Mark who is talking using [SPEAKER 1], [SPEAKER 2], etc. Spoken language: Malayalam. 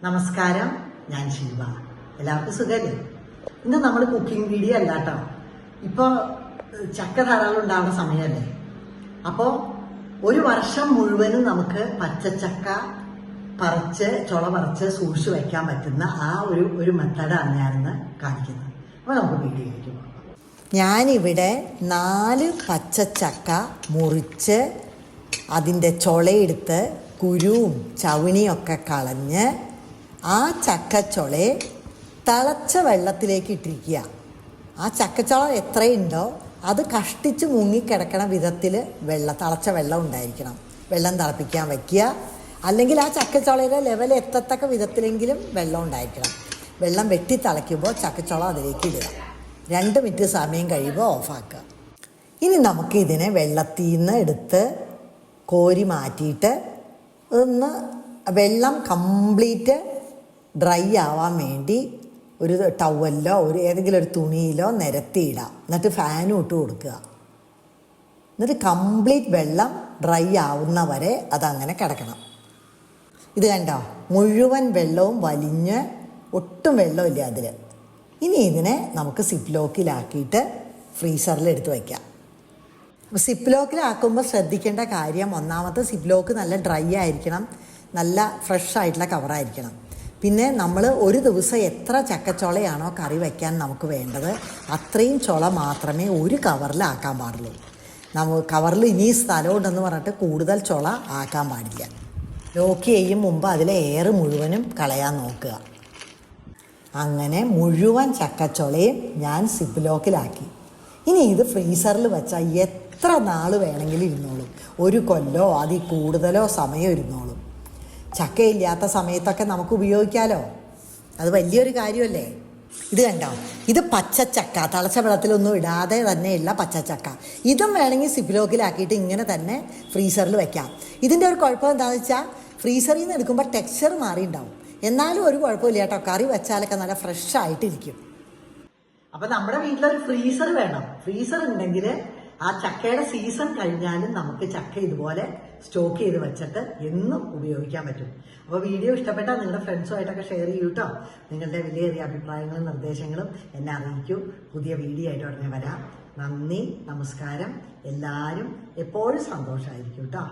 [SPEAKER 1] നമസ്കാരം ഞാൻ ശിവ എല്ലാവർക്കും സുഖമല്ലേ ഇന്ന് നമ്മൾ കുക്കിംഗ് വീഡിയോ അല്ല കേട്ടോ ഇപ്പൊ ഏഹ്, ചക്ക ധാരാളം ഉണ്ടാവുന്ന സമയമല്ലേ? അപ്പോ ഒരു വർഷം മുഴുവനും നമുക്ക് പച്ചച്ചക്ക പറിച്ച് ചുള പറിച്ച് സൂക്ഷിച്ചു വയ്ക്കാൻ പറ്റുന്ന ആ ഒരു ഒരു മെത്തഡാണ് ഞാനിന്ന് കാണിക്കുന്നത്. അപ്പൊ നമുക്ക് വീഡിയോയിലേക്ക് പോകാം. ഞാനിവിടെ നാല് പച്ചച്ചക്ക മുറിച്ച് അതിന്റെ ചുളയെടുത്ത് കുരുവും ചവിണിയൊക്കെ കളഞ്ഞ് ആ ചക്കച്ചോളെ തിളച്ച വെള്ളത്തിലേക്ക് ഇട്ടിരിക്കുക. ആ ചക്കച്ചോള എത്രയുണ്ടോ അത് കഷ്ടിച്ച് മുങ്ങിക്കിടക്കണ വിധത്തിൽ വെള്ളം തിളച്ച വെള്ളം ഉണ്ടായിരിക്കണം. വെള്ളം തിളപ്പിക്കാൻ വയ്ക്കുക. അല്ലെങ്കിൽ ആ ചക്കച്ചോളയുടെ ലെവൽ എത്തത്തക്ക വിധത്തിലെങ്കിലും വെള്ളം ഉണ്ടായിരിക്കണം. വെള്ളം വെട്ടി തിളയ്ക്കുമ്പോൾ ചക്കച്ചോളം അതിലേക്ക് ഇടുക. രണ്ട് മിനിറ്റ് സമയം കഴിയുമ്പോൾ ഓഫാക്കുക. ഇനി നമുക്ക് ഇതിനെ വെള്ളത്തിൽ നിന്ന് എടുത്ത് കോരി മാറ്റിയിട്ട് ഒന്ന് വെള്ളം കംപ്ലീറ്റ് ഡ്രൈ ആവാൻ വേണ്ടി ഒരു ടവലിലോ ഒരു ഏതെങ്കിലും ഒരു തുണിയിലോ നിരത്തിയിടാം. എന്നിട്ട് ഫാനും ഇട്ട് കൊടുക്കുക. എന്നിട്ട് കംപ്ലീറ്റ് വെള്ളം ഡ്രൈ ആവുന്ന ആവുന്നവരെ അതങ്ങനെ കിടക്കണം. ഇത് കണ്ടോ? മുഴുവൻ വെള്ളവും വലിഞ്ഞ് ഒട്ടും വെള്ളമില്ല അതിൽ ഇനി ഇതിനെ നമുക്ക് സിപ്പ് ലോക്കിലാക്കിയിട്ട് ഫ്രീസറിൽ എടുത്ത് വയ്ക്കാം സിപ്പ് ലോക്കിലാക്കുമ്പോൾ ശ്രദ്ധിക്കേണ്ട കാര്യം ഒന്നാമത്തെ സിപ്പ് ലോക്ക് നല്ല ഡ്രൈ ആയിരിക്കണം. നല്ല ഫ്രഷ് ആയിട്ടുള്ള കവറായിരിക്കണം പിന്നെ നമ്മൾ ഒരു ദിവസം എത്ര ചക്കച്ചോളയാണോ കറി വയ്ക്കാൻ നമുക്ക് വേണ്ടത് അത്രയും ചോള മാത്രമേ ഒരു കവറിലാക്കാൻ പാടുള്ളൂ. നമ്മൾ കവറിൽ ഇനി സ്ഥലമുണ്ടെന്ന് പറഞ്ഞിട്ട് കൂടുതൽ ചുള ആക്കാൻ പാടില്ല. ലോക്ക് ചെയ്യും മുമ്പ് അതിലെ എയർ മുഴുവനും കളയാൻ നോക്കുക. അങ്ങനെ മുഴുവൻ ചക്കച്ചുളയും ഞാൻ സിപ്പ് ലോക്കിലാക്കി ഇനി ഇത് ഫ്രീസറിൽ വെച്ചാൽ എത്ര നാൾ വേണമെങ്കിലും ഇരുന്നോളും. ഒരു കൊല്ലോ അതിൽ കൂടുതലോ സമയം ഇരുന്നോളും. ചക്കയില്ലാത്ത സമയത്തൊക്കെ നമുക്ക് ഉപയോഗിക്കാമല്ലോ അത് വലിയൊരു കാര്യമല്ലേ? ഇത് കണ്ടോ? ഇത് പച്ചച്ചക്ക. തളച്ച വെള്ളത്തിലൊന്നും ഇടാതെ തന്നെയുള്ള പച്ചച്ചക്ക. ഇതും വേണമെങ്കിൽ സിപ്പിലോക്കിലാക്കിയിട്ട് ഇങ്ങനെ തന്നെ ഫ്രീസറിൽ വെക്കാം. ഇതിന്റെ ഒരു കുഴപ്പം എന്താണെന്ന് വെച്ചാൽ ഫ്രീസറിൽ നിന്ന് എടുക്കുമ്പോൾ ടെക്സ്ചർ മാറിയിട്ടുണ്ടാവും. എന്നാലും ഒരു കുഴപ്പമില്ല കേട്ടോ. കറി വെച്ചാലൊക്കെ നല്ല ഫ്രഷ് ആയിട്ടിരിക്കും. അപ്പൊ നമ്മുടെ വീട്ടിലൊരു ഫ്രീസർ വേണം. ഫ്രീസർ ഉണ്ടെങ്കിൽ ആ ചക്കയുടെ സീസൺ കഴിഞ്ഞാലും നമുക്ക് ചക്ക ഇതുപോലെ സ്റ്റോക്ക് ചെയ്ത് വെച്ചിട്ട് എന്നും ഉപയോഗിക്കാൻ പറ്റും. അപ്പോൾ വീഡിയോ ഇഷ്ടപ്പെട്ടാൽ നിങ്ങളുടെ ഫ്രണ്ട്സുമായിട്ടൊക്കെ ഷെയർ ചെയ്യൂ കേട്ടോ നിങ്ങളുടെ വലിയ അഭിപ്രായങ്ങളും നിർദ്ദേശങ്ങളും എന്നെ അറിയിക്കൂ. പുതിയ വീഡിയോ ആയിട്ട് ഉടനെ വരാം. നന്ദി നമസ്കാരം. എല്ലാവരും എപ്പോഴും സന്തോഷമായിരിക്കും കേട്ടോ